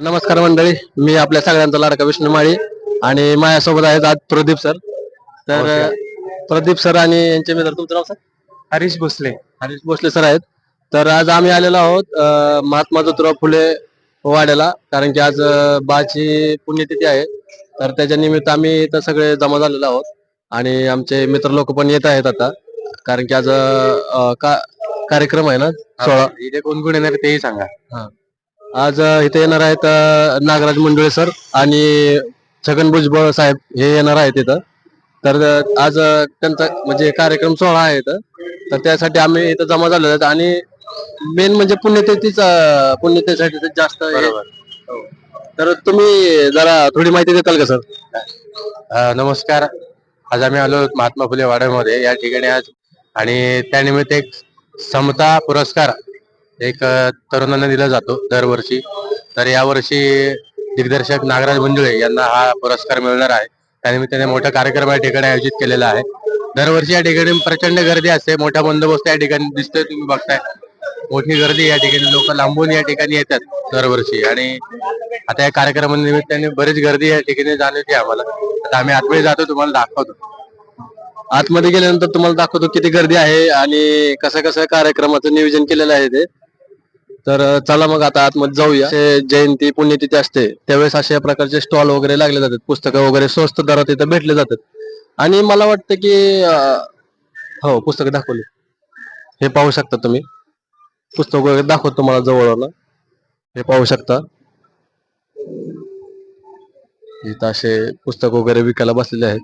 नमस्कार मंडळी मी आपल्या सगळ्यांचा लाडका विष्णू माळी आणि माझ्यासोबत आहेत आज प्रदीप सर. तर प्रदीप सर आणि यांचे मित्र तुमचं नाव सर हरीश भोसले. हरीश भोसले सर आहेत. तर आज आम्ही आलेलो आहोत अ, महात्मा ज्योतिराव फुले वाड्याला कारण की आज अ, बाची पुण्यतिथी आहे. तर त्याच्या निमित्त आम्ही इथं सगळे जमा झालेलो आहोत आणि आमचे मित्र लोक पण येत आहेत आता. कारण की आज अ, का- कार्यक्रम आहे ना सोळा इथे कोण कोण येणार तेही सांगा. आज इथे येणार आहेत नागराज मंडुळे सर आणि छगन भुजबळ साहेब हे येणार आहेत इथं. तर आज त्यांचा म्हणजे कार्यक्रम सोहळा आहे इथं. तर त्यासाठी आम्ही इथं जमा झालेलो आहेत आणि मेन म्हणजे पुण्यतिथीसाठी ते जास्त तर तुम्ही जरा थोडी माहिती देताल का सर? नमस्कार. आज आम्ही आलो महात्मा फुले वाड्यामध्ये. या ठिकाणी आज आणि त्यानिमित्त एक समता पुरस्कार एक तरुणांना दिला जातो दरवर्षी. तर यावर्षी दिग्दर्शक नागराज मंजुळे यांना हा पुरस्कार मिळणार आहे. त्यानिमित्ताने मोठा कार्यक्रम या ठिकाणी आयोजित केलेला आहे. दरवर्षी या ठिकाणी प्रचंड गर्दी असते. मोठा बंदोबस्त या ठिकाणी दिसतोय तुम्ही बघताय. मोठी गर्दी या ठिकाणी लोक लांबून या ठिकाणी येतात दरवर्षी. आणि आता या कार्यक्रमानिमित्ताने बरीच गर्दी या ठिकाणी जाणवते आम्हाला. आता आम्ही आतमध्ये जातो तुम्हाला दाखवतो. आतमध्ये गेल्यानंतर तुम्हाला दाखवतो किती गर्दी आहे आणि कसं कसं कार्यक्रमाचं नियोजन केलेलं आहे ते. तर चला मग आता आतमध्ये जाऊया. जयंती पुण्यतिथी असते त्यावेळेस अशा प्रकारचे स्टॉल वगैरे लागले जातात. पुस्तकं वगैरे स्वस्त दरात इथं भेटले जातात. आणि मला वाटतं की हो पुस्तकं दाखवली. हे पाहू शकता तुम्ही. पुस्तक वगैरे दाखवतो तुम्हाला जवळ हे पाहू शकता. इथं असे पुस्तक वगैरे विकायला बसलेले आहेत.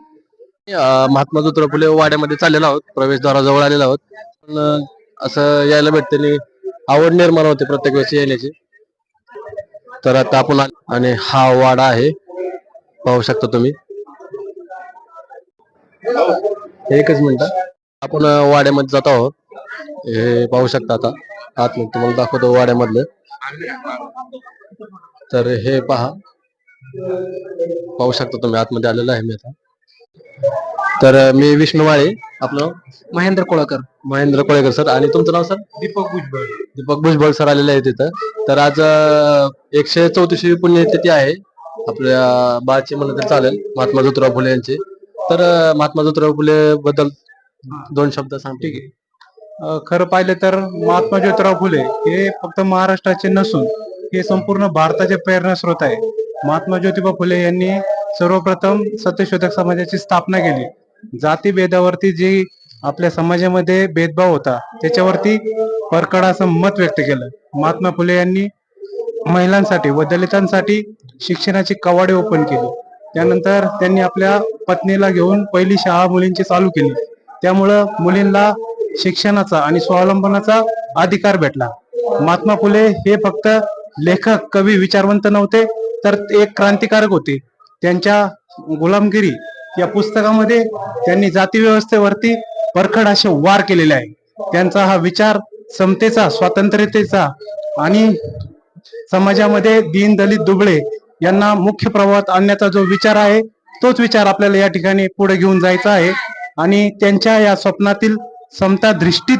महात्मा ज्योतिराव फुले वाड्यामध्ये चाललेलो आहोत. प्रवेशद्वाराजवळ आलेलो आहोत. पण असं यायला भेटते आणि आवड निर्माण होते प्रत्येक वेळेस येण्याची. तर आता आपण आणि हा वाडा आहे. पाहू शकता तुम्ही. एकच मिनिट. आपण वाड्यामध्ये जात आहोत. हे पाहू शकता आता. आतमध्ये तुम्हाला दाखवतो वाड्यामधलं. तर हे पहा. पाहू शकता तुम्ही. आतमध्ये आलेलं आहे मी आता. तर मी विष्णू माळे आपलं महेंद्र कोळकर. महेंद्र कोळेकर सर. आणि तुमचं नाव सर? दीपक भुजबळ. दीपक भुजबळ सर आलेले आहेत तिथं तर आज एकशे चौतीसवी पुण्यतिथी आहे. आपल्या बाची म्हणलं तर चालेल महात्मा ज्योतिराव फुले यांची. तर महात्मा ज्योतिराव फुले बद्दल दोन शब्द सांग. ठीक आहे. खरं पाहिलं तर महात्मा ज्योतिराव फुले हे फक्त महाराष्ट्राचे नसून हे संपूर्ण भारताचे प्रेरणा स्रोत आहे. महात्मा ज्योतिबा फुले यांनी सर्वप्रथम सत्यशोधक समाजाची स्थापना केली. जाती भेदावरती जी आपल्या समाजामध्ये भेदभाव होता त्याच्यावरती परकड असं मत व्यक्त केलं. महात्मा फुले यांनी महिलांसाठी व दलितांसाठी शिक्षणाची कवाडे ओपन केली. त्यानंतर त्यांनी आपल्या पत्नीला घेऊन पहिली शाळा मुलींची चालू केली. त्यामुळं मुलींना शिक्षणाचा आणि स्वावलंबनाचा अधिकार भेटला. महात्मा फुले हे फक्त लेखक कवी विचारवंत नव्हते तर एक क्रांतिकारक होते. त्यांच्या गुलामगिरी या पुस्तकामध्ये त्यांनी जातीव्यवस्थेवरती परखड असे वार केलेले आहे. त्यांचा हा विचार समतेचा स्वातंत्र्यतेचा आणि समाजामध्ये दीन दलित दुबळे यांना मुख्य प्रवाहात आणण्याचा जो विचार आहे तोच विचार आपल्याला या ठिकाणी पुढे घेऊन जायचा आहे. आणि त्यांच्या या स्वप्नातील समता दृष्टीत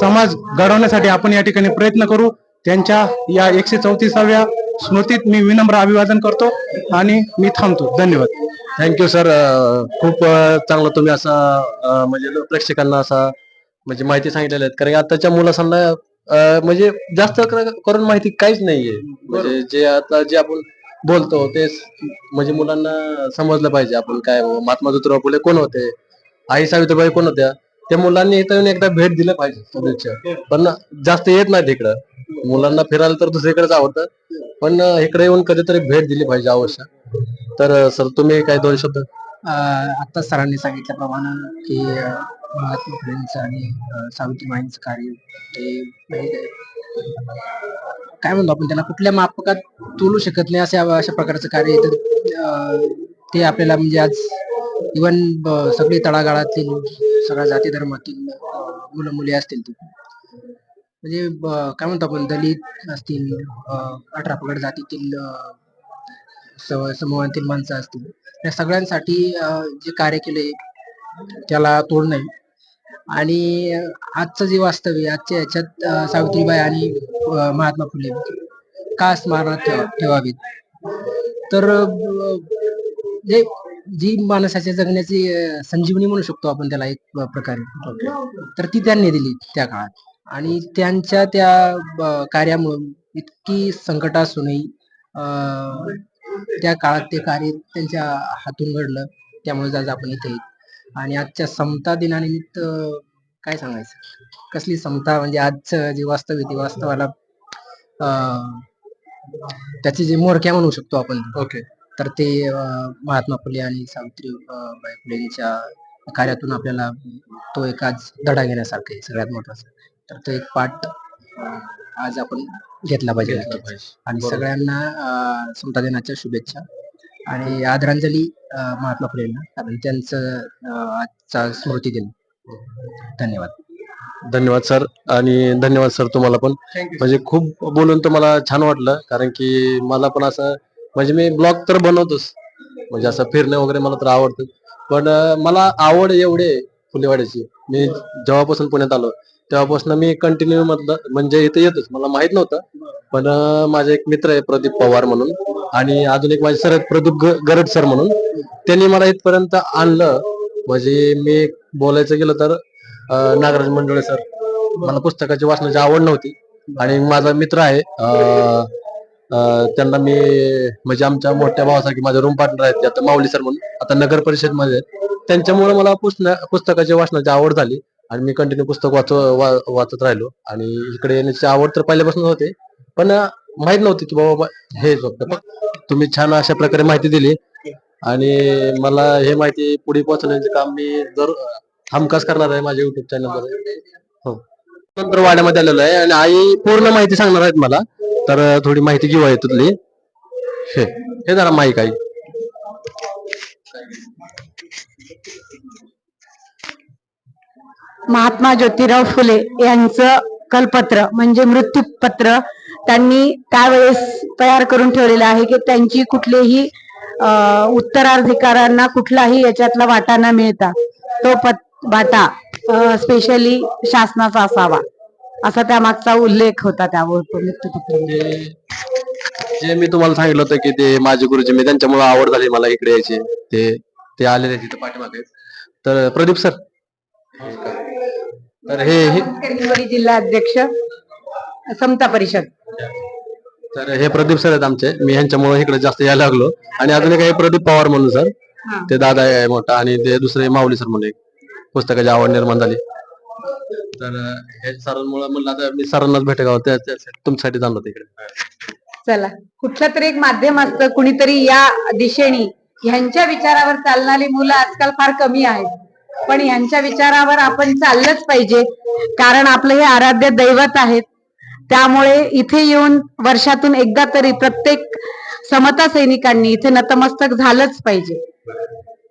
समाज घडवण्यासाठी आपण या ठिकाणी प्रयत्न करू. त्यांच्या या एकशे चौतीसाव्या स्मृतीत मी विनम्र अभिवादन करतो आणि मी थांबतो. धन्यवाद. थँक्यू सर खूप चांगलं तुम्ही असा म्हणजे प्रेक्षकांना असा म्हणजे माहिती सांगितलेल्या आहेत. कारण आताच्या मुलांना अ, म्हणजे जास्त कर- करून माहिती काहीच नाहीये. म्हणजे जे आता जे आपण बोलतो ते म्हणजे मुलांना समजलं पाहिजे. आपण काय महात्मा ज्योतिराव फुले कोण होते? आई सावित्रीबाई कोण होत्या? त्या मुलांनी इथं येऊन एकदा भेट दिलं पाहिजे. सदिच्छा पण जास्त येत नाही तिकडं मुलांना फिरायला तर दुसरीकडेच आवडतं पण इकडे येऊन कधीतरी भेट दिली पाहिजे अवश्य. तर सर तुम्ही काय दोन शब्द? आता सरांनी सांगितल्याप्रमाणे की महात्मा फुलेंचं आणि सावित्रीबाईंचं कार्य हे काय म्हणतो आपण त्याला? कुठल्या मापकात तोलू शकत नाही अशा अशा प्रकारचं कार्य तर ते आपल्याला म्हणजे आज इवन सगळी तळागाळातील सगळ्या जाती धर्मातील मुलं मुली असतील ते. म्हणजे काय म्हणतो आपण दलित असतील अठरा पगड जातीतील समूहातील माणसं असतील या सगळ्यांसाठी जे कार्य केले त्याला तोड नाही. आणि आजचं जे वास्तव्य आजच्या याच्यात सावित्रीबाई आणि महात्मा फुले का स्मरणात ठेवावीत? तर जे म्हणजे, जी माणसाच्या जगण्याची संजीवनी म्हणू शकतो आपण त्याला एक प्रकारे. तर ती त्यांनी दिली त्या काळात. आणि त्यांच्या त्या कार्यामुळे इतकी संकट असूनही अं, त्या काळात ते कार्य त्यांच्या हातून घडलं त्यामुळे आज आपण इथे. आणि आजच्या समता दिनानिमित्त काय सांगायचं? कसली समता म्हणजे आजचं जे वास्तव आहे ते वास्तवाला अं, त्याचे जे मोरक्या म्हणू शकतो आपण. ओके. तर ते महात्मा फुले आणि सावित्री अं, बाई फुलेंच्या कार्यातून आपल्याला तो एक आज धडा घेण्यासारखा आहे सगळ्यात महत्त्वाचा. तर तो एक पाठ आज आपण घेतला पाहिजे. आणि सगळ्यांना समता दिनाच्या शुभेच्छा. आणि आदरांजली महात्मा फुलेंना कारण त्यांचं आजचा स्मृती दिन. धन्यवाद. धन्यवाद सर. आणि धन्यवाद सर तुम्हाला पण. म्हणजे खूप बोलून तर मला छान वाटलं कारण की मला पण असं म्हणजे मी ब्लॉग तर बनवतोच. म्हणजे असं फिरणं वगैरे मला तर आवडतं. पण मला आवड एवढी फुलेवाड्याची मी जेव्हापासून पुण्यात आलो तेव्हापासून मी कंटिन्यू मधलं म्हणजे इथे येतोच. मला माहीत नव्हतं. पण माझा माझे एक मित्र आहे प्रदीप पवार म्हणून. आणि अजून एक माझे सर आहेत प्रदीप गरड सर म्हणून. त्यांनी मला इथपर्यंत आणलं. म्हणजे मी बोलायचं गेलं तर नागराज मंडळे सर. मला पुस्तकाची वाचनाची आवड नव्हती. आणि माझा मित्र आहे त्यांना मी म्हणजे आमच्या मोठ्या भावासारखी माझे रूम पार्टनर आहेत ते आता माऊली सर म्हणून. आता नगर परिषदमध्ये आहेत त्यांच्यामुळे मला पुस्तक पुस्तकाची वाचनाची आवड झाली. आणि मी कंटिन्यू पुस्तक वाच वाचत राहिलो. आणि इकडे येण्याची आवड तर पहिल्यापासून होते. पण माहीत नव्हती की बाबा हे तुम्ही छान अशा प्रकारे माहिती दिली. आणि मला हे माहिती पुढे पोहोचण्याचे काम मी जर हमखास करणार आहे माझ्या युट्यूब चॅनलवर हो. नंतर वाड्यामध्ये आलेलो आहे आणि आई पूर्ण माहिती सांगणार आहेत मला. तर थोडी माहिती घेऊ आहे तुझली हे हे जरा माहीत आई महात्मा ज्योतिराव फुले यांचं कलपत्र म्हणजे मृत्यूपत्र त्यांनी त्यावेळेस तयार करून ठेवलेलं आहे की त्यांची कुठलेही अं, उत्तराधिकाऱ्यांना कुठलाही याच्यातला वाटा न मिळता तो पत वाटा स्पेशली शासनाचा असावा. असा त्या मागचा उल्लेख होता त्यावर जे मी तुम्हाला सांगितलं होतं की ते माझे गुरुजी मी त्यांच्यामुळे आवड झाली मला इकडे यायची. ते ते आलेले तिथे पाठीमागे. तर प्रदीप सर. तर हे हे जिल्हा अध्यक्ष समता परिषद. तर हे प्रदीप सर आहेत आमचे. मी ह्यांच्यामुळे इकडे जास्त यायला लागलो. आणि अजून एक आहे प्रदीप पवार म्हणून सर. हा. ते दादा आहे मोठा आणि ते दुसरे माऊली सर म्हणून एक पुस्तकाची आवड निर्माण झाली. तर हे सरांमुळे म्हणलं आता मी सरांनाच भेटेगाव तुमच्यासाठी जाणलो तिकडे चला. कुठलं तरी एक माध्यम असतं. कुणीतरी या दिशेने ह्यांच्या विचारावर चालणारी मुलं आजकाल फार कमी आहेत. पण यांच्या विचारावर आपण चाललंच पाहिजे. कारण आपलं हे आराध्य दैवत आहेत. त्यामुळे इथे येऊन वर्षातून एकदा तरी प्रत्येक समता सैनिकांनी इथे नतमस्तक झालंच पाहिजे.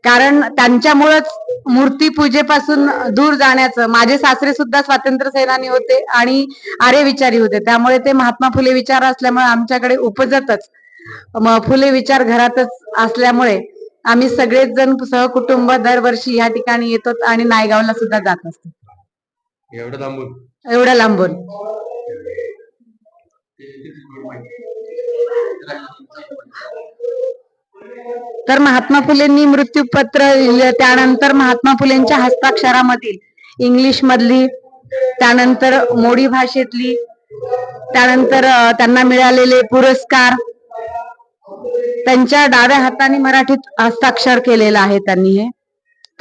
कारण त्यांच्यामुळेच मूर्ती पूजेपासून दूर जाण्याचं माझे सासरे सुद्धा स्वातंत्र्य सेनानी होते आणि आर्य विचारी होते. त्यामुळे ते महात्मा फुले विचार असल्यामुळे आमच्याकडे उपजतच. फुले विचार घरातच असल्यामुळे आम्ही सगळेच जण सहकुटुंब दरवर्षी या ठिकाणी येतो आणि नायगावला सुद्धा जात असतो. एवढं लांबून? एवढं लांबून. तर महात्मा फुलेंनी मृत्यूपत्र लिहिलं त्यानंतर महात्मा फुलेंच्या हस्ताक्षरामधील इंग्लिश मधली त्यानंतर मोडी भाषेतली त्यानंतर त्यांना मिळालेले पुरस्कार त्यांच्या डाव्या हाताने मराठीत हस्ताक्षर केलेलं आहे त्यांनी हे.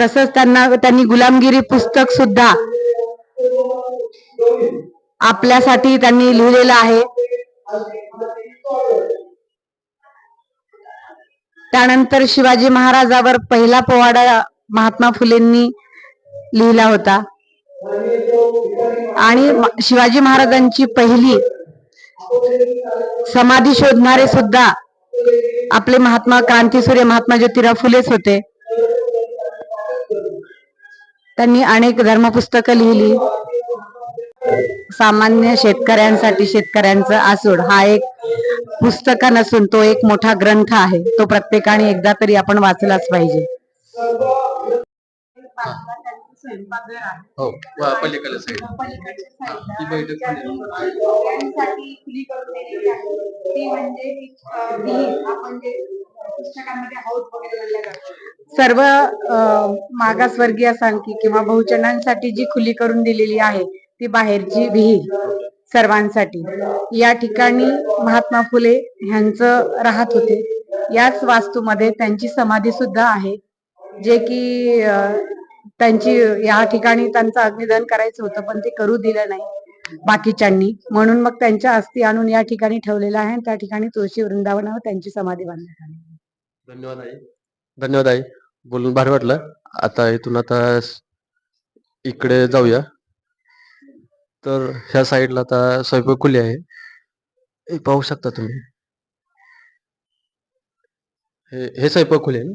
तसंच त्यांना त्यांनी गुलामगिरी पुस्तक सुद्धा आपल्यासाठी त्यांनी लिहिलेलं आहे. त्यानंतर शिवाजी महाराजावर पहिला पोवाडा महात्मा फुलेंनी लिहिला होता. आणि शिवाजी महाराजांची पहिली समाधी शोधणारे सुद्धा आपले महात्मा क्रांतीसूर्य महात्मा ज्योतिराव फुलेच होते. त्यांनी अनेक धर्मपुस्तकं लिहिली. सामान्य शेतकऱ्यांसाठी शेतकऱ्यांचं आसूड हा एक पुस्तक नसून तो एक मोठा ग्रंथ आहे. तो प्रत्येकाने एकदा तरी आपण वाचलाच पाहिजे. स्वयंपाकघर आहे हो व- पलीकडल्या साईड पलीकडच्या साईडला ती बैठक खोली. सगळ्यांसाठी खुली करून दिलेली आहे ती म्हणजे अं, विहीर. आपण जे पुस्तकांमध्ये हौद वगैरे म्हणलं जातं. सर्व अं, मागासवर्गीयांसाठी किंवा बहुजनांसाठी जी खुली करून दिलेली आहे ती बाहेरची विहीर सर्वांसाठी या ठिकाणी महात्मा फुले ह्यांचं राहत होते याच वास्तूमध्ये त्यांची समाधी सुद्धा आहे जे की अं, त्यांची या ठिकाणी त्यांचं अग्निदहन करायचं होतं पण ते करू दिलं नाही बाकीच्यांनी. म्हणून मग त्यांच्या अस्थी आणून या ठिकाणी ठेवलेलं आहे त्या ठिकाणी तुळशी वृंदावनावर त्यांची समाधी बांधण्यात आली. धन्यवाद आई. धन्यवाद आई. बोलून भारी वाटलं. आता इथून आता इकडे जाऊया. तर ह्या साईडला आता स्वयंपाक खुली आहे. हे पाहू शकता तुम्ही. हे हे स्वयंपाक खुले ना?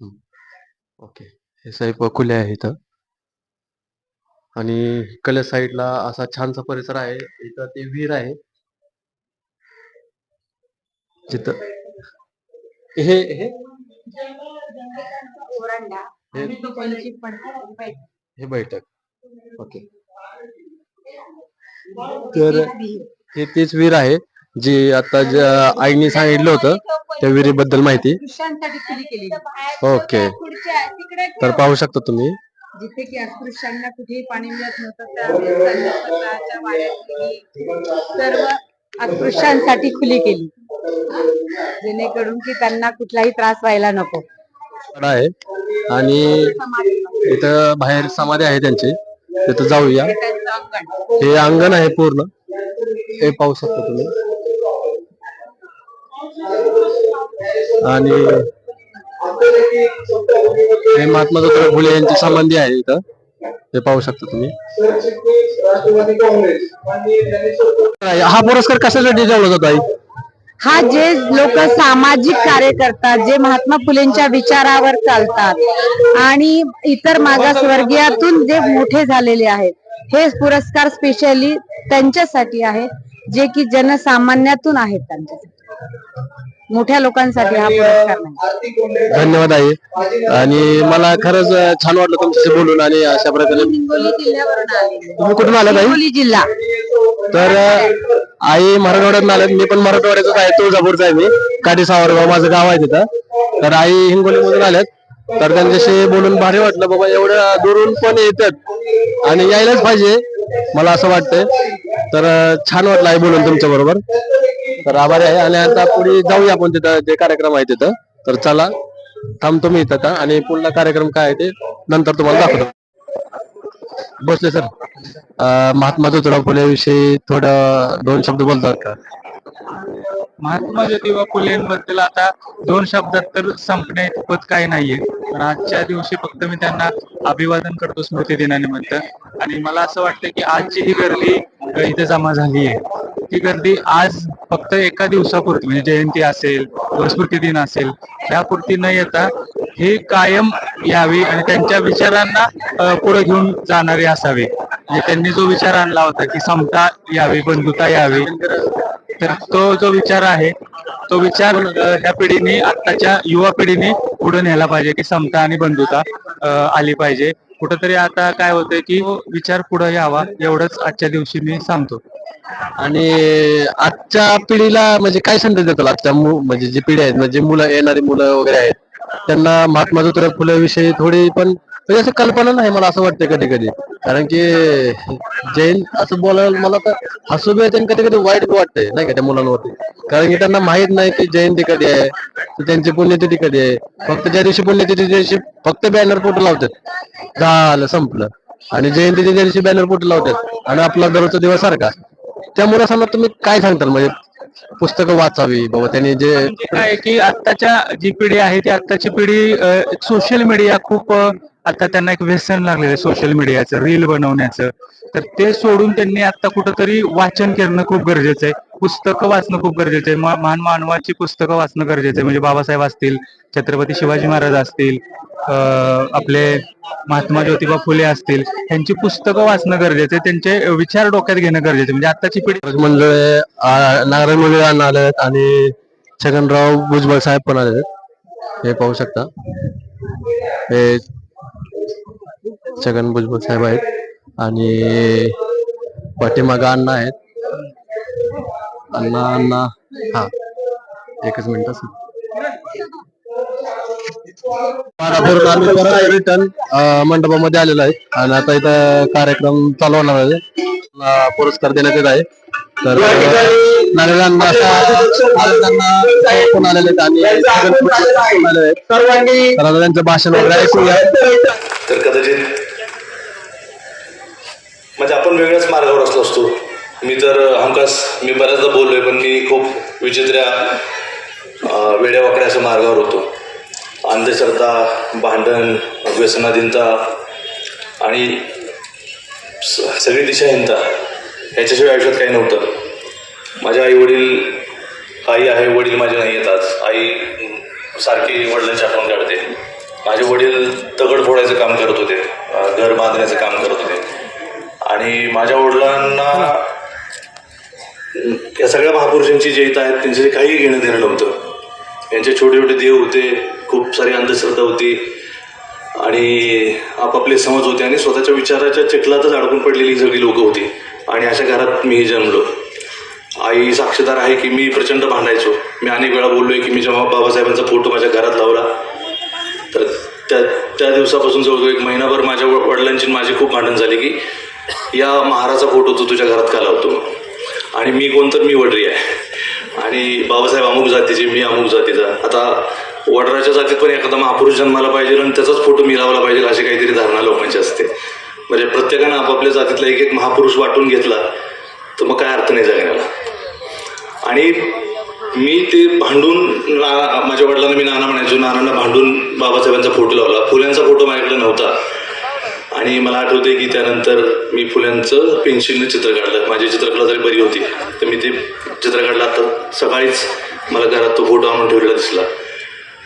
हम्म. ओके. हे स्वयंपाक खुले आहे इथं. आणि कल्या साईडला असा छानसा परिसर आहे. इथं ते विहीर आहे. जिथं हे हे? हे- बैठक. हे बैठक. ओके. तर हे तेच वीर आहे. जे आता ज- आईने सांगितलं होतं त्या विहिरीबद्दल माहिती. पुरुषांसाठी खुली केली ओके. तर पाहू शकता तुम्ही. जिथे की कुठेही पाणी मिळत नव्हतं स्वतःच्या सर्व अस्पृश्यांसाठी खुली केली. जेणेकरून की त्यांना कुठलाही त्रास व्हायला नको. झाड आहे. आणि इथं बाहेर समाधी आहे त्यांची. तिथं जाऊया. हे त्यांचं अंगण. हे अंगण आहे पूर्ण. हे पाहू शकता तुम्ही. आणि हे महात्मा ज्योतिराव फुले यांचे संबंधी आहे इथं. ते पाहू शकता तुम्ही. हा पुरस्कार कशासाठी ठेवला जातो आई? हा जे लोक सामाजिक कार्य करतात जे महात्मा फुलेंच्या विचारावर चालतात आणि इतर मागासवर्गीयातून जे मोठे झालेले आहेत हे पुरस्कार स्पेशली त्यांच्यासाठी आहे जे की जनसामान्यातून आहेत त्यांच्यासाठी. मोठ्या लोकांसाठी हा पुरस्कार नाही. धन्यवाद आई. आणि मला खरंच छान वाटलं तुमच्याशी बोलून आणि अशा प्रकारे हिंगोली जिल्ह्यावरून आले. तुम्ही कुठून आलात आई? हिंगोली जिल्हा. तर आई मराठवाड्यात आल्यात मी पण मराठवाड्याचाच आहे. तुळजापूरचा आहे मी. काठी सावरगाव माझं गाव आहे तिथं. तर आई हिंगोलीमधून आल्यात तर त्यांच्याशी बोलून भारी वाटलं बाबा एवढ्या दुरून पण येतात आणि यायलाच पाहिजे मला असं वाटतंय. तर छान वाटलं आहे बोलून तुमच्या बरोबर. तर आभारी आहे. आणि आता पुढे जाऊया आपण तिथं जे कार्यक्रम आहे तिथं. तर चला थांबतो मी इथं आता. आणि पुढला कार्यक्रम काय आहे ते नंतर तुम्हाला दाखवतो. बसले सर. महात्मा ज्योतिराव फुले विषयी थोडं दोन शब्द बोलतात का? महात्मा ज्योतिबा फुलेंबद्दल आता दोन शब्दात तर संपण्या इतपत काही नाहीये. पण आजच्या दिवशी फक्त मी त्यांना अभिवादन करतो स्मृती दिनानिमित्त. आणि मला असं वाटतं की आजची ही गर्दी इथे जमा झाली आहे ती गर्दी आज फक्त एका दिवसापुरती म्हणजे जयंती असेल स्मृती दिन असेल यापुरती न येता हे कायम यावी आणि त्यांच्या विचारांना पुढे घेऊन जाणारी असावी. म्हणजे त्यांनी जो विचार आणला होता की समता यावी बंधुता यावी तर तो जो विचार आहे तो विचार ह्या पिढीने आताच्या युवा पिढीने पुढे न्यायला पाहिजे की समता आणि बंधुता आली पाहिजे. कुठंतरी आता काय होतंय की विचार पुढे यावा एवढंच आजच्या दिवशी मी सांगतो. आणि आजच्या पिढीला म्हणजे काय संदेश देतो आजच्या मु- म्हणजे जी पिढी आहेत म्हणजे मुलं येणारी मुलं वगैरे आहेत त्यांना महात्मा ज्योतिराव फुले विषयी थोडी पण म्हणजे असं कल्पना नाही मला असं वाटतं कधी कधी. कारण की जैन असं बोलायला मला तर हसू बी येते कधी कधी वाईट वाटतंय नाही का त्या मुलांवरती. कारण की त्यांना माहीत नाही की जयंती कधी आहे तर त्यांची पुण्यतिथी कधी आहे. फक्त ज्या दिवशी पुण्यतिथी दिवशी फक्त बॅनर फोटो लावतात. झालं संपलं. आणि जयंतीच्या ज्या दिवशी बॅनर फोटो लावतात आणि आपला दररोजचा दिवस सारखा. त्या मुलांना तुम्ही काय सांगताल? म्हणजे पुस्तकं वाचावी बाबा त्यांनी जे काय की आत्ताच्या जी पिढी आहे ती आत्ताची पिढी सोशल मीडिया खूप आता त्यांना एक व्यसन लागलेलं आहे सोशल मीडियाचं रील बनवण्याचं. तर ते सोडून त्यांनी आता कुठंतरी वाचन करणं खूप गरजेचं आहे. पुस्तकं वाचणं खूप गरजेचं आहे. महान मानवाची पुस्तकं वाचणं गरजेचं आहे. म्हणजे बाबासाहेब असतील छत्रपती शिवाजी महाराज असतील आपले महात्मा ज्योतिबा फुले असतील त्यांची पुस्तकं वाचणं गरजेचं आहे. त्यांचे विचार डोक्यात घेणं गरजेचं आहे. म्हणजे आताची पिढी मंडळ नारायण मंदिर आलेत आणि छगनराव भुजबळ साहेब पण आले हे पाहू शकता. हे छगन भुजबळ साहेब आहेत आणि पाठीमागं अण्णा आहेत. अण्णा अण्णा. हा एकच मिनिट रिटर्न मंडपामध्ये आलेलो आहे. आणि आता इथं कार्यक्रम चालू होणार आहे. पुरस्कार देण्यात येत आहे. तर नागरिकांना फोन आलेले आहेत आणि त्यांचं भाषण वगैरे ऐकूया. तर कदाचित म्हणजे आपण वेगळ्याच मार्गावर असलो असतो. मी तर हमखास मी बऱ्याचदा बोललोय पण मी खूप विचित्र्या वेड्या वाकड्याच्या मार्गावर होतो. अंधश्रद्धा भांडण व्यसनाधीनता आणि स- सगळी दिशाहीनता ह्याच्याशिवाय आयुष्यात काही नव्हतं. माझे आई वडील आई आहे वडील माझे नाही येतात आई सारखी वडिलांची आठवण काढते. माझे वडील दगड फोडायचं काम करत होते घर बांधण्याचं काम करत होते. आणि माझ्या वडिलांना या सगळ्या महापुरुषांची जे इथं आहेत त्यांच्याशी काही घेणं देणं नव्हतं. यांचे छोटे छोटे देव होते खूप सारी अंधश्रद्धा होती. आणि आपापले समज होते आणि स्वतःच्या विचाराच्या चिखलातच अडकून पडलेली सगळी लोकं होती. आणि अशा घरात मीही जन्मलो. आई साक्षीदार आहे की मी प्रचंड भांडायचो. मी अनेक वेळा बोललोय की मी जेव्हा बाबासाहेबांचा फोटो माझ्या घरात लावला तर त्या त्या दिवसापासून जवळजवळ एक महिनाभर माझ्या व- वडिलांची माझी खूप भांडण झाली की या महाराजा फोटो तू तुझ्या घरात का लावतो आणि मी कोण तर मी वडरी आहे. आणि बाबासाहेब अमुक जातीचे मी अमुक जातीचा. आता वडराच्या जातीत पण एखादा महापुरुष जन्माला पाहिजे आणि त्याचाच फोटो मी लावला पाहिजे अशी काहीतरी धारणा लोकांची असते. म्हणजे प्रत्येकानं आपापल्या जातीतला एक एक महापुरुष वाटून घेतला तर मग काय अर्थ नाही जगण्याला आणि मी ते भांडून ना- माझ्या वडिलांना मी नाना म्हणायचो नानांना भांडून बाबासाहेबांचा फोटो लावला. फुल्यांचा फोटो माझ्याकडे नव्हता. आणि मला आठवते की त्यानंतर मी फुल्यांचं पेन्सिलनं चित्र काढलं. माझी चित्रकला जरी बरी होती तर मी ते चित्र काढलं. आता सकाळीच मला घरात तो फोटो आणून ठेवलेला दिसला.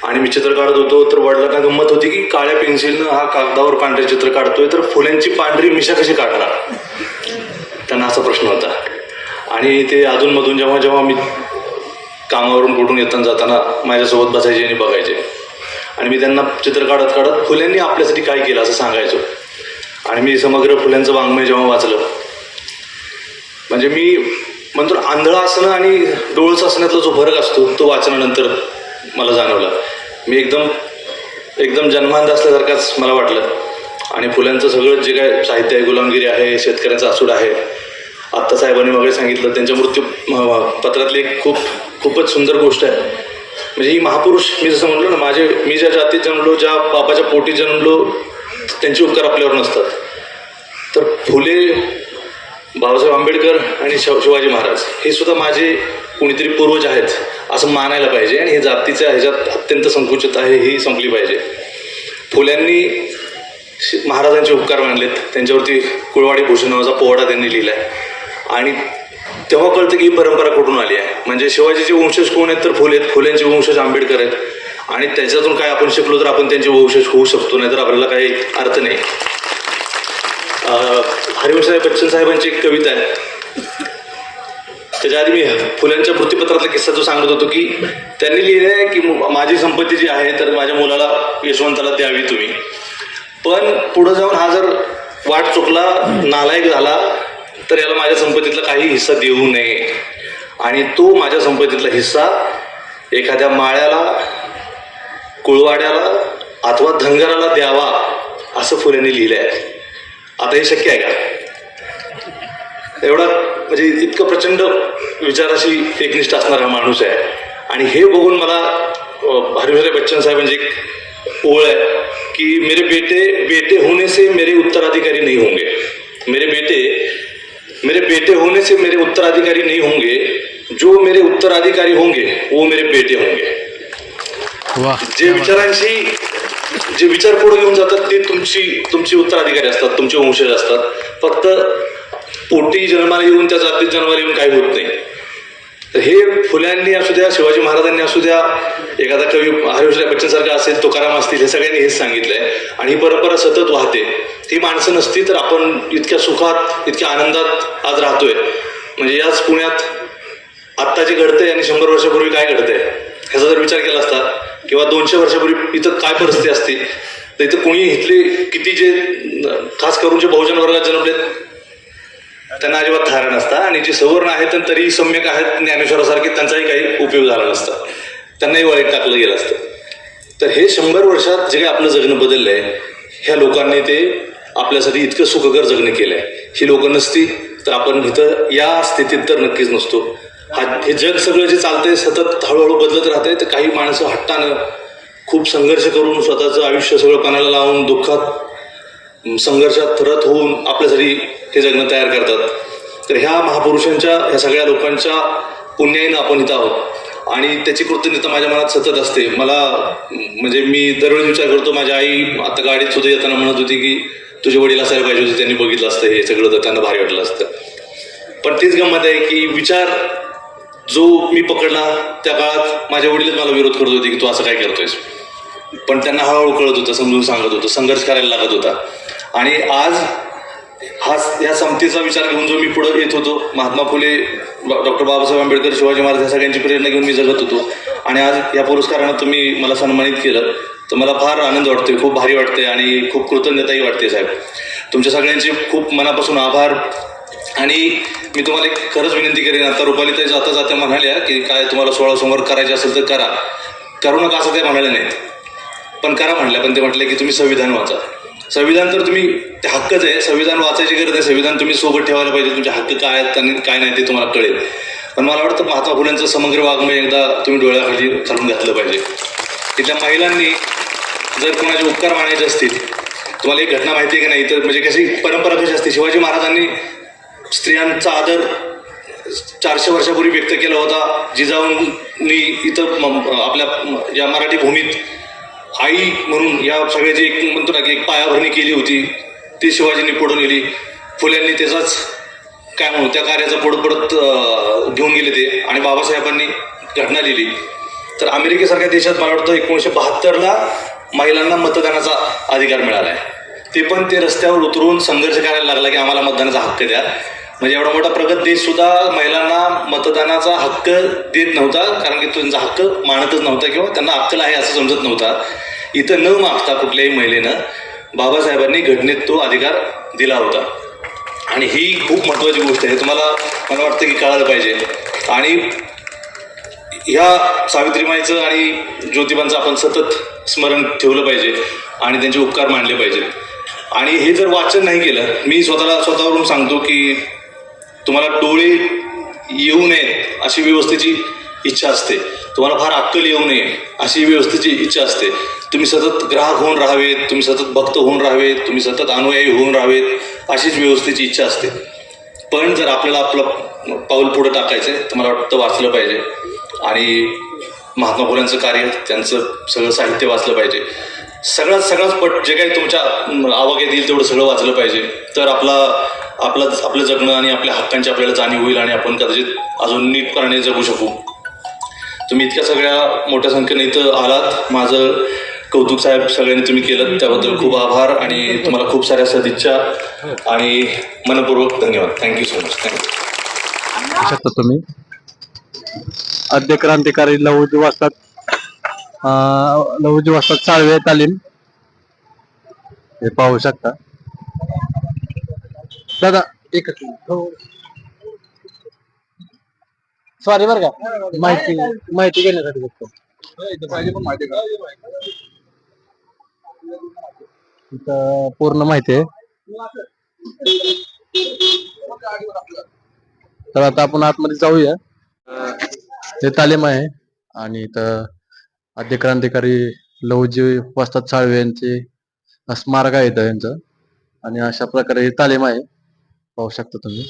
आणि मी चित्र काढत होतो तर वडिलांना गंमत होती की काळ्या पेन्सिलनं हा कागदावर पांढरे चित्र काढतोय तर फुल्यांची पांढरी मिशा कशी काढणार? त्यांना असा प्रश्न होता. आणि ते अधूनमधून जेव्हा जेव्हा मी कामावरून कुठून येताना जाताना माझ्यासोबत बसायचे आणि बघायचे. आणि मी त्यांना चित्र काढत काढत फुल्यांनी आपल्यासाठी काय केलं असं सांगायचो. आणि मी समग्र फुल्यांचं वाङ्मय जेव्हा वाचलं म्हणजे मी म्हणतो ना, आंधळा असणं आणि डोळस असण्यातला जो फरक असतो तो वाचनानंतर मला जाणवला. मी एकदम एकदम जन्मांध असल्यासारखाच मला वाटलं. आणि फुल्यांचं सगळं जे काय साहित्य आहे गुलामगिरी आहे शेतकऱ्यांचा आसूड आहे आत्ता साहेबांनी वगैरे सांगितलं त्यांच्या मृत्यू पत्रातली एक खूप खूपच सुंदर गोष्ट आहे. म्हणजे ही महापुरुष मी जसं म्हणलो ना माझे मी ज्या जातीत जन्मलो ज्या बापाच्या पोटी जन्मलो त्यांचे उपकार आपल्यावर नसतात. तर फुले बाबासाहेब आंबेडकर आणि शिव शिवाजी महाराज हे सुद्धा माझे कोणीतरी पूर्वज आहेत असं मानायला पाहिजे आणि हे जातीच्या ह्याच्यात अत्यंत संकुचित आहे ही संपली पाहिजे. फुल्यांनी महाराजांचे उपकार मानलेत. त्यांच्यावरती कुळवाडी भूषण नावाचा पोवाडा त्यांनी लिहिला आहे आणि तेव्हा कळतं की ही परंपरा कुठून आली आहे. म्हणजे शिवाजीचे वंशज कोण आहेत तर फुले आहेत. फुल्यांचे वंशज आंबेडकर आहेत. आणि त्याच्यातून काय आपण शिकलो तर आपण त्यांचे वंशज होऊ शकतो नाही तर आपल्याला काही अर्थ नाही. हरिवंशराय बच्चन साहेबांची एक कविता आहे. त्याच्या आधी मी फुल्यांच्या मृत्यूपत्रातला किस्सा जो सांगत होतो की त्यांनी लिहिले आहे की माझी संपत्ती जी आहे तर माझ्या मुलाला यशवंताला द्यावी तुम्ही. पण पुढं जाऊन हा जर वाट चुकला नालायक झाला तर याला माझ्या संपत्तीतला काही हिस्सा देऊ नये. आणि तो माझ्या संपत्तीतला हिस्सा एखाद्या माळ्याला कुळवाड्याला अथवा धनगराला द्यावा असं फुलेंनी लिहिलं आहे आता हे शक्य आहे का? एवढा म्हणजे इतकं प्रचंड विचाराशी एकनिष्ठ असणारा माणूस आहे. आणि हे बघून मला हरिभरे बच्चन बच्चन साहेबांची एक ओळ आहे की मेरे बेटे बेटे होने से मेरे उत्तराधिकारी नहीं होंगे. मेरे बेटे मेरे बेटे होने से मेरे उत्तराधिकारी नहीं होंगे. जो मेरे उत्तराधिकारी होंगे वो मेरे बेटे होंगे. जे विचारांशी जे विचार पुढे घेऊन जातात ते तुमची तुमची उत्तराधिकारी असतात तुमचे वंशज असतात. फक्त पोटी जन्माला येऊन त्या जातीत जन्माला येऊन काही होत नाही. तर हे फुल्यांनी असू द्या शिवाजी महाराजांनी असू द्या एखादा कवी हरिवंशराय बच्चन सारखा असेल तुकाराम असतील हे सगळ्यांनी हेच सांगितलंय. आणि ही परंपरा सतत वाहते. ही माणसं नसती तर आपण इतक्या सुखात इतक्या आनंदात आज राहतोय. म्हणजे याच पुण्यात आत्ता जे घडतंय आणि शंभर वर्षापूर्वी काय घडतंय ह्याचा जर विचार केला असता किंवा दोनशे वर्षापूर्वी इथं काय परिस्थिती असते? तर इथं कोणी इथले किती जे खास करून जे बहुजन वर्गात जन्मलेत त्यांना अजिबात थारा नसता. आणि जे सवर्ण आहेत तर तरी सम्यक आहेत ज्ञानेश्वरासारखे त्यांचाही काही उपयोग झाला नसता. त्यांनाही वाईट टाकलं गेलं असतं. तर हे शंभर वर्षात जे काही आपलं जगणं बदललं आहे ह्या लोकांनी ते आपल्यासाठी इतकं सुखकर जगणं केलं आहे ही लोकं नसती तर आपण इथं या स्थितीत तर नक्कीच नसतो. हा हे जग सगळं जे चालतंय सतत हळूहळू बदलत राहते तर काही माणसं हट्टानं खूप संघर्ष करून स्वतःचं आयुष्य सगळं पणाला लावून दुःखात संघर्षात रत होऊन आपल्यासाठी हे जगणं तयार करतात. तर ह्या महापुरुषांच्या ह्या सगळ्या लोकांच्या पुण्याईनं आपण इथं आहोत. आणि त्याची कृतज्ञता माझ्या मनात सतत असते. मला म्हणजे मी दरवेळी विचार करतो माझ्या आई आता गाडीत सुद्धा येताना म्हणत होती की तुझे वडील असायला पाहिजे होते त्यांनी बघितलं असतं हे सगळं तर त्यांना भारी वाटलं असतं. पण तीच गंमत आहे की विचार जो मी पकडला त्या काळात माझ्या वडीलच मला विरोध करत होते की तू असं काय करतोयस. पण त्यांना हळूहळू कळत होतं समजून सांगत होतं संघर्ष करायला लागत होता. आणि आज हा या समतेचा विचार घेऊन जो मी पुढं येत होतो महात्मा फुले डॉक्टर बाबासाहेब आंबेडकर शिवाजी महाराज या सगळ्यांची प्रेरणा घेऊन मी जगत होतो. आणि आज या पुरस्कारानं तुम्ही मला सन्मानित केलं तर मला फार आनंद वाटतोय खूप भारी वाटते आणि खूप कृतज्ञताही वाटते साहेब. तुमच्या सगळ्यांचे खूप मनापासून आभार. आणि मी तुम्हाला एक खरंच विनंती करेन. आता रुपाली जाता जाता म्हणाल्या की काय तुम्हाला सोळा समोर करायचे असेल तर करा. करू नका असं ते म्हणाले नाहीत. पण करा म्हणल्या पण ते म्हटले की तुम्ही संविधान वाचा. संविधान तर तुम्ही ते हक्कच आहे. संविधान वाचायची गरज आहे संविधान तुम्ही सोबत ठेवायला पाहिजे. तुमचे हक्क काय आहेत आणि काय नाही ते तुम्हाला कळेल. पण मला वाटतं महात्मा फुलेंचं समग्र वाङ्मय एकदा तुम्ही डोळ्याखाली घालून घातलं पाहिजे. तिथल्या महिलांनी जर कोणाचे उपकार मानायचे असतील तुम्हाला एक घटना माहिती आहे की नाही? तर म्हणजे कशी परंपरा कशी असते? शिवाजी महाराजांनी स्त्रियांचा आदर चारशे वर्षापूर्वी व्यक्त केला होता. जिजाऊंनी इथं म- आपल्या या मराठी भूमीत आई म्हणून या सगळ्याची एक म्हणतो ना की एक पायाभरणी केली होती. ती शिवाजींनी पुढून गेली फुल्यांनी त्याचाच काय म्हणू त्या कार्याचा पुढं पडत घेऊन गेले ते आणि बाबासाहेबांनी घटना लिहिली. तर अमेरिकेसारख्या देशात मला वाटतं एकोणीसशे बहात्तरला महिलांना मतदानाचा अधिकार मिळाला आहे ते पण ते रस्त्यावर उतरून संघर्ष करायला लागला की आम्हाला मतदानाचा हक्क द्या. म्हणजे एवढा मोठा प्रगत देश सुद्धा महिलांना मतदानाचा हक्क देत नव्हता कारण की त्यांचा हक्क मानतच नव्हता किंवा त्यांना अक्कल आहे असं समजत नव्हता. इथं न मागता कुठल्याही महिलेनं बाबासाहेबांनी घटनेत तो अधिकार दिला होता. आणि ही खूप महत्वाची गोष्ट आहे. तुम्हाला मला वाटतं की कळायला पाहिजे. आणि ह्या सावित्रीमाईचं आणि ज्योतिबांचं आपण सतत स्मरण ठेवलं पाहिजे आणि त्यांचे उपकार मानले पाहिजेत आणि हे जर वाचन नाही केलं मी स्वतःला स्वतःवरून सांगतो की तुम्हाला डोळे येऊ नयेत अशी व्यवस्थेची इच्छा असते. तुम्हाला फार अक्कल येऊ नये अशी व्यवस्थेची इच्छा असते. तुम्ही सतत ग्राहक होऊन राहावेत तुम्ही सतत भक्त होऊन राहावेत तुम्ही सतत अनुयायी होऊन राहावेत अशीच व्यवस्थेची इच्छा असते. पण जर आपल्याला आपलं पाऊल पुढं टाकायचं आहे तर मला वाटतं वाचलं पाहिजे. आणि महात्मा फुलांचं कार्य त्यांचं सगळं साहित्य वाचलं पाहिजे. सगळ्यात सगळंच पट जे काही तुमच्या अं, आवाक्यात येईल तेवढं सगळं वाचलं पाहिजे. तर आपला आपलं आपलं जगणं आणि आपल्या हक्कांची आपल्याला जाणीव होईल आणि आपण कदाचित अजून नीटपणाने जगू शकू. तुम्ही इतक्या सगळ्या मोठ्या संख्येने इथं आलात. माझं कौतुक साहेब सगळ्यांनी तुम्ही केलं. त्याबद्दल खूप आभार आणि तुम्हाला खूप साऱ्या सदिच्छा आणि मनपूर्वक धन्यवाद. थँक्यू सो मच थँक्यू शकता तुम्ही आद्य क्रांतिकारी लहुजी वाजतात लहुजी वाजतात साळवे तालीम हे पाहू शकता. दादा एकच सॉरी बर का. माहिती माहिती घेण्यासाठी बघतो. इथं पूर्ण माहिती आहे. तर आता आपण आतमध्ये जाऊया. ते तालीम आहे आणि इथं आद्य क्रांतिकारी लहुजी वस्ताद साळवे यांचे स्मारक आहे इथं यांचं. आणि अशा प्रकारे ही तालीम आहे. पाहू शकता तुम्ही.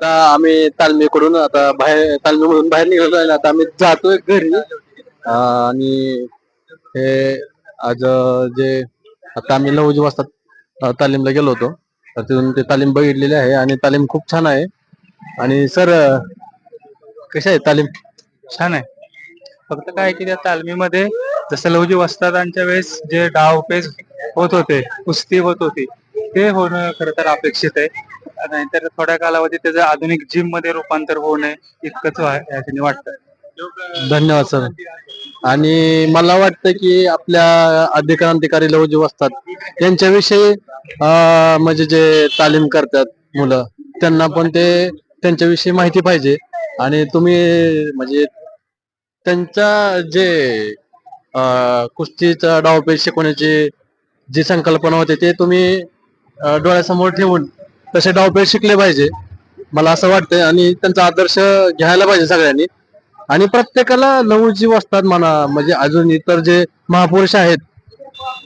आता आम्ही तालमीकडून आता बाहेर तालमीमधून बाहेर निघालो आहे आता आम्ही जातोय घरी. आणि हे आज जे आता आम्ही वस्ताद अं, तालीमला गेलो होतो. तर तिथून ते तालीम बघितलेली आहे आणि तालीम खूप छान आहे. आणि सर कशी आहे तालीम? छान आहे. फक्त काय की त्या तालमीमध्ये जसं लवजी वस्तादांच्या वेळेस जे डावपेच होत होते कुस्ती होत होती ते होणं खरं तर अपेक्षित आहे. नाहीतर थोड्या कालावधीत त्याचं आधुनिक जिममध्ये रूपांतर होऊ नये इतकंच वा- याच्याने वाटतं. धन्यवाद सर. आणि मला वाटतं की आपल्या अधिकाराधिकारी लोक जे असतात त्यांच्याविषयी म्हणजे जे तालीम करतात मुलं त्यांना पण ते त्यांच्याविषयी माहिती पाहिजे. आणि तुम्ही म्हणजे त्यांच्या जे कुस्तीचा डावपेच शिकवण्याची जी संकल्पना होते ते तुम्ही डोळ्यासमोर ठेवून तसे डावपेच शिकले पाहिजे. मला असं वाटतंय आणि त्यांचा आदर्श घ्यायला पाहिजे सगळ्यांनी. आणि प्रत्येकाला नवजीव असतात म्हणा म्हणजे अजून इतर जे महापुरुष आहेत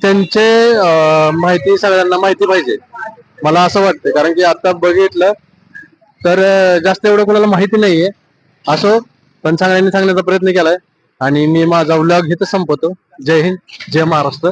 त्यांचे माहिती सगळ्यांना माहिती पाहिजे. मला असं वाटतंय कारण की आता बघितलं तर जास्त एवढं कोणाला माहिती नाहीये. असो पण सगळ्यांनी सांगण्याचा प्रयत्न केलाय. आणि मी माझा व्लॉग इथं संपवतो. जय हिंद जय महाराष्ट्र.